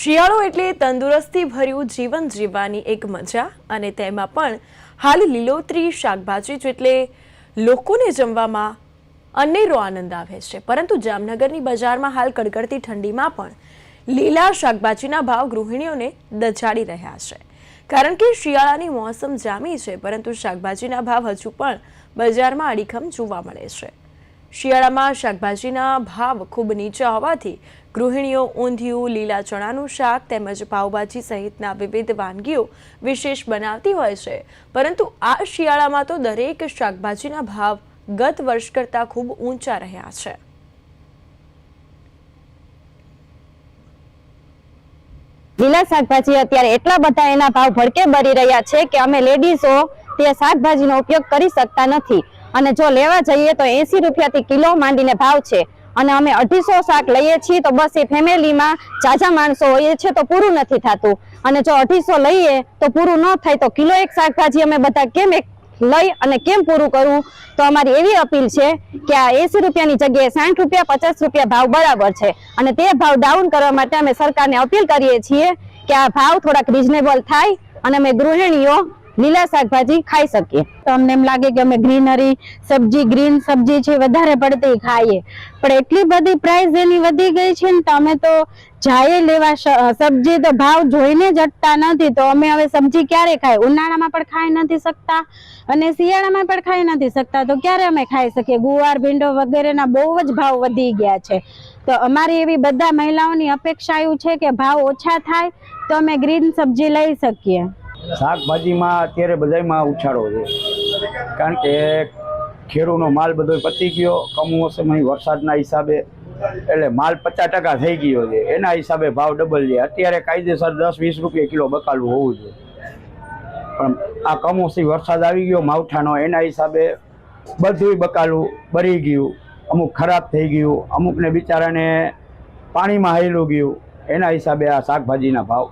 શિયાળો એટલે તંદુરસ્તી ભર્યું જીવન જીવવાની એક મજા અને તેમાં પણ હાલ લીલોતરી શાકભાજી જેટલે લોકોને જમવામાં અનેરો આનંદ આવે છે. પરંતુ જામનગરની બજારમાં હાલ કડકડતી ઠંડીમાં પણ લીલા શાકભાજીના ભાવ ગૃહિણીઓને દજાડી રહ્યા છે. કારણ કે શિયાળાની મોસમ જામી છે, પરંતુ શાકભાજીના ભાવ હજુ પણ બજારમાં અડીખમ જોવા મળે છે. શિયાળામાં શાકભાજીના ભાવ ખૂબ નીચા હોવાથી ગૃહિણીઓ ઊંધિયું, લીલા ચણાનું શાક તેમજ પાવભાજી સહિતના વિવિધ વાનગીઓ વિશેષ બનાવતી હોય છે. પરંતુ આ શિયાળામાં તો દરેક શાકભાજીના ભાવ ગત વર્ષ કરતાં ખૂબ ઊંચા રહ્યા છે. લીલા શાકભાજી અત્યારે એટલા બધા એના ભાવ ભડકે બળી રહ્યા છે કે અમે લેડીઝો તે શાકભાજીનો ઉપયોગ કરી શકતા નથી. અને જો લેવા જઈએ તો એસી રૂપિયાથી કિલો માંડીને ભાવ છે. અને અમે અઢીસો શાક લઈએ છીએ, તો બસ એ ફેમિલીમાં ઝાઝા માણસો હોઈએ છે તો પૂરું નથી થતું. અને જો અઢીસો લઈએ તો પૂરું ન થાય તો કિલો એક શાકભાજી અમે બધા કેમ એક લઈ અને કેમ પૂરું કરવું તો અમારી એવી અપીલ છે કે આ એસી રૂપિયાની જગ્યાએ સાઠ રૂપિયા, પચાસ રૂપિયા ભાવ બરાબર છે. અને તે ભાવ ડાઉન કરવા માટે અમે સરકારને અપીલ કરીએ છીએ કે આ ભાવ થોડાક રિઝનેબલ થાય અને અમે ગૃહિણીઓ લીલા શાકભાજી ખાઈ શકીએ. તો અમને એમ લાગે કે અમે ગ્રીનરી, સબ્જી, ગ્રીન સબ્જી છે વધારે પડતી ખાઈએ. પણ એટલી બધી પ્રાઇસ એની વધી ગઈ છે ને, તો અમે તો જાય લેવા સબ્જી તો ભાવ જોઈને જ અટતા નથી, તો અમે હવે સબ્જી ક્યારે ખાય ઉનાળામાં પણ ખાઈ નથી શકતા અને શિયાળામાં પણ ખાઈ નથી શકતા, તો ક્યારે અમે ખાઈ શકીએ? ગુવાર, ભીંડો વગેરેના બહુ જ ભાવ વધી ગયા છે. તો અમારી એવી બધા મહિલાઓની અપેક્ષા એવું છે કે ભાવ ઓછા થાય, તો અમે ગ્રીન સબ્જી લઈ શકીએ. શાકભાજીમાં અત્યારે બધાયમાં ઉછાળો છે. કારણ કે ખેડૂનો માલ બધો પતી ગયો કમોસમી વરસાદના હિસાબે. એટલે માલ પચાસ ટકા થઈ ગયો છે, એના હિસાબે ભાવ ડબલ છે. અત્યારે કાયદેસર દસ વીસ રૂપિયા કિલો બકાલું હોવું જોઈએ. પણ આ કમોસમી વરસાદ આવી ગયો, માવઠાનો, એના હિસાબે બધુંય બકાલું બળી ગયું, અમુક ખરાબ થઈ ગયું, અમુકને બિચારાને પાણીમાં હેલું ગયું, એના હિસાબે આ શાકભાજીના ભાવ